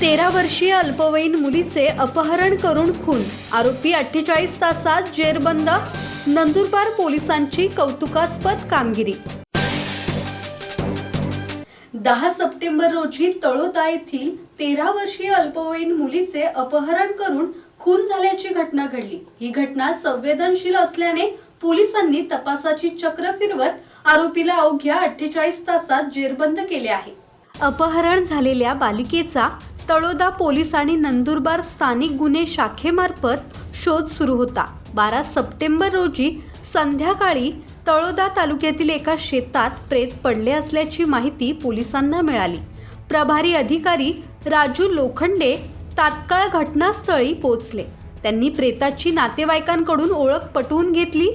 तेरा वर्षीय अल्पवयीन मुलीचे अपहरण करून खून. आरोपी अठ्ठेचाळीस तासात जेरबंद नंदुरबार पोलिसांची कौतुकास्पद कामगिरी. दहा सप्टेंबर रोजी तळोदा येथील तेरा वर्षीय अल्पवयीन मुलीचे अपहरण करून खून झाल्याची घटना घडली. ही घटना संवेदनशील असल्याने पोलिसांनी तपासाची चक्र फिरवत आरोपीला अवघ्या अठ्ठेचाळीस तासात जेरबंद केले आहे. अपहरण झालेल्या बालिकेचा तळोदा पोलीस आणि नंदुरबार स्थानिक गुन्हे शाखेमार्फत शोध सुरू होता. बारा सप्टेंबर रोजी संध्याकाळी तळोदा तालुक्यातील एका शेतात प्रेत पडले असल्याची माहिती पोलिसांना मिळाली. प्रभारी अधिकारी राजू लोखंडे तात्काळ घटनास्थळी पोहोचले. त्यांनी प्रेताची नातेवाईकांकडून ओळख पटवून घेतली.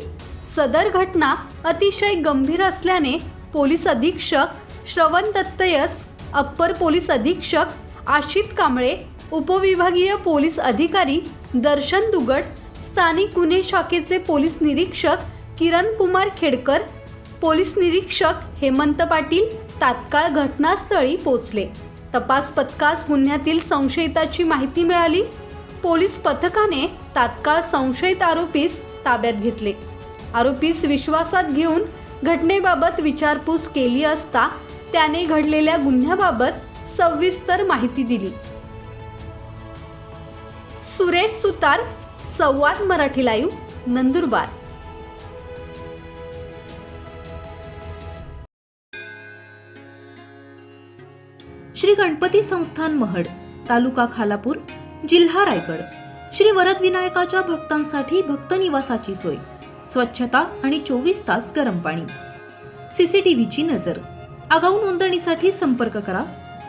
सदर घटना अतिशय गंभीर असल्याने पोलीस अधीक्षक श्रवण दत्तयस अप्पर पोलीस अधीक्षक आशित कांबळे उपविभागीय पोलीस अधिकारी दर्शन दुगड स्थानिक गुन्हे शाखेचे पोलीस निरीक्षक किरण कुमार खेडकर पोलीस निरीक्षक हेमंत पाटील तात्काळ घटनास्थळी पोचले तपास पथकास गुन्ह्यातील संशयिताची माहिती मिळाली. पोलीस पथकाने तात्काळ संशयित आरोपीस ताब्यात घेतले. आरोपीस विश्वासात घेऊन घटनेबाबत विचारपूस केली असता त्याने घडलेल्या गुन्ह्याबाबत सविस्तर माहिती दिली. सुरेश सुतार संवाद मराठी लाईव्ह नंदुरबार. श्री गणपती संस्थान महड तालुका खालापूर जिल्हा रायगड. श्री वरद विनायकाच्या भक्तांसाठी भक्त निवासाची सोय स्वच्छता आणि चोवीस तास गरम पाणी. सीसीटीव्हीची नजर. आगाऊ नोंदणीसाठी संपर्क करा